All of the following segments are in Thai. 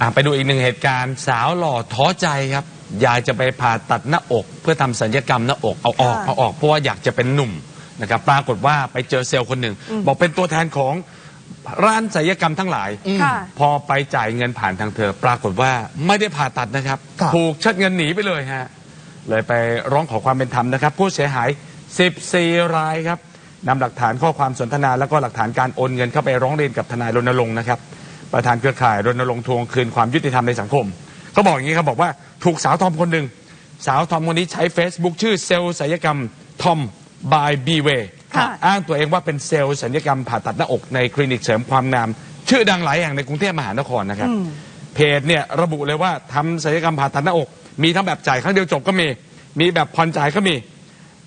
อะไปดูอีกหนึ่งเหตุการณ์ สาวหล่อท้อใจครับ อยากจะไปผ่าตัดหน้าอก เพื่อทำสัญญกรรมหน้าอกเอาออกค่ะเอาออกเพราะว่าอยากจะเป็นหนุ่มนะครับปรากฏว่าไปเจอเซลล์คนหนึ่ง บอกเป็นตัวแทนของร้านศัลยกรรมทั้งหลาย ค่ะ พอไปจ่ายเงินผ่านทางเธอ ปรากฏว่าไม่ได้ผ่าตัดนะครับ ครับ ถูกเชิดเงินหนีไปเลยฮะ เลยไปร้องขอความเป็นธรรมนะครับ ผู้เสียหาย 14 รายครับนำหลักฐานข้อความสนทนา แล้วก็หลักฐานการโอนเงินเข้าไปร้องเรียนกับทนายรณรงค์นะครับ ประธานเครือข่ายรณรงค์ทวงคืนความยุติธรรมในสังคมเขาบอกอย่างนี้ครับบอกว่าถูกสาวทอมคนหนึ่งสาวทอมคนนี้ใช้ Facebook ชื่อเซลล์ศัลยกรรมทอมบายบีเวค่ะอ้างตัวเองว่าเป็นเซลล์ศัลยกรรมผ่าตัดหน้าอกในคลินิกเสริมความงาม ชื่อดังหลายแห่งในกรุงเทพมหานครนะครับ เพจเนี่ยระบุเลยว่าทำศัลยกรรมผ่าตัดหน้าอก มีทั้งแบบจ่ายครั้งเดียวจบก็มี มีแบบผ่อนจ่ายก็มี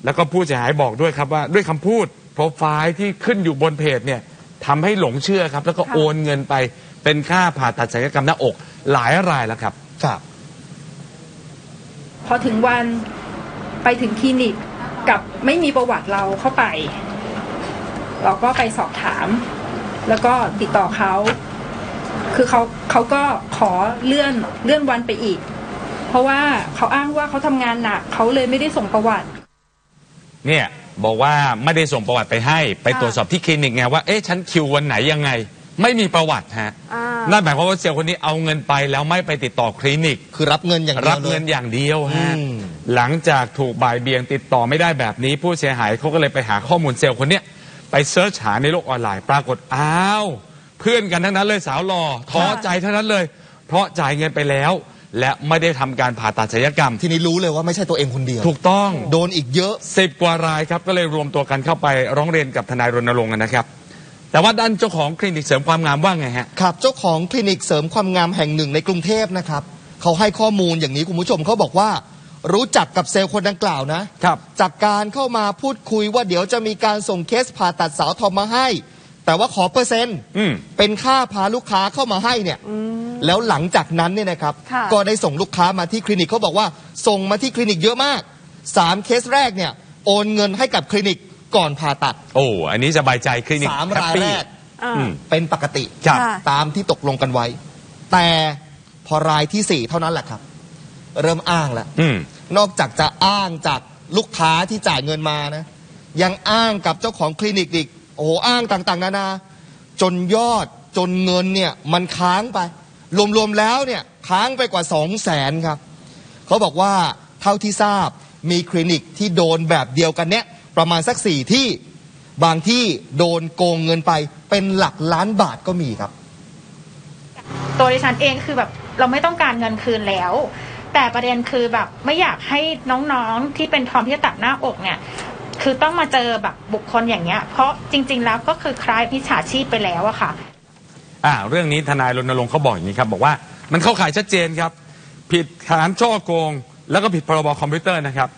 แล้วก็ผู้เสียหายบอกด้วยครับว่าด้วยคำพูดโปรไฟล์ที่ขึ้นอยู่บนเพจเนี่ยทำให้หลงเชื่อครับ แล้วก็ค่ะโอนเงินไป เป็นค่าผ่าตัดศัลยกรรมหน้าอกหลายรายแล้วครับ ครับ พอถึงวันไปถึงคลินิกกับไม่มีประวัติเราเข้าไป เราก็ไปสอบถาม แล้วก็ติดต่อเขา คือเขาเขาก็ขอเลื่อนเลื่อนวันไปอีก เพราะว่าเขาอ้างว่าเขาทำงานหนักเขาเลยไม่ได้ส่งประวัติ เนี่ย บอกว่าไม่ได้ส่งประวัติไปให้ ไปค่ะตรวจสอบที่คลินิกไงว่า เอ๊ะ ฉันคิววันไหนยังไง ไม่มีประวัติฮะอ่านั่นหมายความว่าเซลล์คนนี้เอาเงินไปแล้วไม่ไปติดต่อคลินิก คือรับเงินอย่างเดียวรับเงินลย อย่างเดียวฮะอืม หลังจากถูกบ่ายเบียงติดต่อไม่ได้แบบนี้ ผู้เสียหายเขาก็เลยไปหาข้อมูลเซลล์คนเนี้ยไปเซิร์ชหาในโลกออนไลน์ปรากฏอ้าว เพื่อนกันทั้งนั้นเลยสาวหล่อท้อใจทั้งนั้นเลย เพราะจ่ายเงินไปแล้ว และไม่ได้ทำการผ่าตัดศัลยกรรม ทีนี้รู้เลยว่าไม่ใช่ตัวเองคนเดียว ถูกต้องโดนอีกเยอะ สิบกว่ารายครับก็เลยรวมตัวกันเข้าไปร้องเรียนกับทนายรณรงค์นะครับ แต่ว่าด้านเจ้าของคลินิกเสริมความงามว่าไงฮะ ครับเจ้าของคลินิกเสริมความงามแห่งหนึ่งในกรุงเทพนะครับเขาให้ข้อมูลอย่างนี้คุณผู้ชมเขาบอกว่า รู้จักกับเซลล์คนดังกล่าวนะครับ จากการเข้ามาพูดคุยว่าเดี๋ยวจะมีการส่งเคสผ่าตัดสาวทอมมาให้ แต่ว่าขอเปอร์เซ็นต์อืม เป็นค่าพาลูกค้าเข้ามาให้เนี่ยแล้วหลังจากนั้นเนี่ยนะครับ ค่ะ ก็ได้ส่งลูกค้ามาที่คลินิกเขาบอกว่า ส่งมาที่คลินิกเยอะมากสามเคสแรกเนี่ยโอนเงินให้กับคลินิก ก่อนผ่าตัดโอ้ อันนี้สบายใจคลินิกสามแฮปรายปี้แรกอ่า อืม เป็นปกติครับ ค่ะ ตามที่ตกลงกันไว้ แต่พอรายที่สี่เท่านั้นแหละครับ เริ่มอ้างแล้ว อืม นอกจากจะอ้างจากลูกค้าที่จ่ายเงินมานะ ยังอ้างกับเจ้าของคลินิกอีกโอ้โหอ้างต่างๆ นานา จนยอดจนเงินเนี่ยมันค้างไป รวมๆแล้วเนี่ยค้างไปกว่าสองแสนครับ เขาบอกว่าเท่าที่ทราบมีคลินิกที่โดนแบบเดียวกันเนี่ย ประมาณสักสี่ที่บางที่โดนโกงเงินไปเป็นหลักล้านบาทก็มีครับ ตัวดิฉันเองคือแบบเราไม่ต้องการเงินคืนแล้ว แต่ประเด็นคือแบบไม่อยากให้น้องๆที่เป็นทอมที่จะตัดหน้าอกเนี่ย คือต้องมาเจอแบบบุคคลอย่างเงี้ย เพราะจริง ๆ แล้วก็คือคล้ายมิจฉาชีพไปแล้วอะค่ะอ่าเรื่องนี้ทนายรณรงค์เขาบอกอย่างนี้ครับ บอกว่ามันเข้าข่ายชัดเจนครับ ผิดฐานช่อโกง แล้วก็ผิดพรบคอมพิวเตอร์นะครับ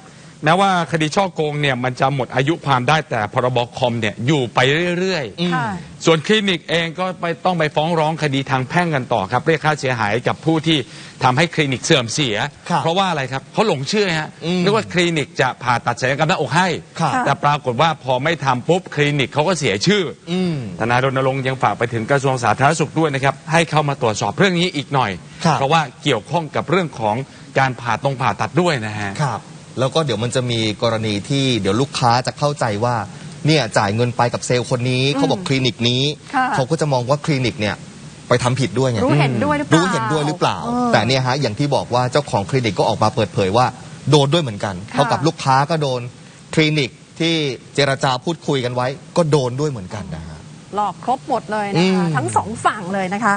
แม้ว่าคดีช่อโกงเนี่ยมันจะหมดอายุความได้แต่พรบคอมเนี่ยอยู่ไปเรื่อยอืมค่ะ ๆ ส่วนคลินิกเองก็ไปต้องไปฟ้องร้องคดีทางแพ่งกันต่อครับเรียกค่าเสียหายกับผู้ที่ทำให้คลินิกเสื่อมเสีย ครับเพราะว่าอะไรครับเขาหลงเชื่อฮะอืมนึกว่าคลินิกจะผ่าตัดศัลยกรรมหน้าอกให้ ครับ แต่ปรากฏว่าพอไม่ทำปุ๊บคลินิกเขาก็เสียชื่ออืม ทนายรณรงค์ยังฝากไปถึงกระทรวงสาธารณสุขด้วยนะครับ ให้เข้ามาตรวจสอบเรื่องนี้อีกหน่อย ครับ เพราะว่าเกี่ยวข้องกับเรื่องของการผ่าตรงผ่าตัดด้วยนะฮะ ครับ แล้วก็เดี๋ยวมันจะมีกรณีที่เดี๋ยวลูกค้าจะเข้าใจว่าเนี่ยจ่ายเงินไปกับเซลล์คนนี้เขาบอกคลินิกนี้ ค่ะ เขาก็จะมองว่าคลินิกเนี่ยไปทำผิดด้วยไง รู้เห็นด้วยหรือเปล่า รู้เห็นด้วยหรือเปล่าเออแต่เนี่ยฮะอย่างที่บอกว่าเจ้าของคลินิกก็ออกมาเปิดเผยว่าโดนด้วยเหมือนกันค่ะ เท่ากับลูกค้าก็โดนคลินิกที่เจรจาพูดคุยกันไว้ ก็โดนด้วยเหมือนกันนะฮะ หลอกครบหมดเลยนะคะ อืม ทั้งสองฝั่งเลยนะคะ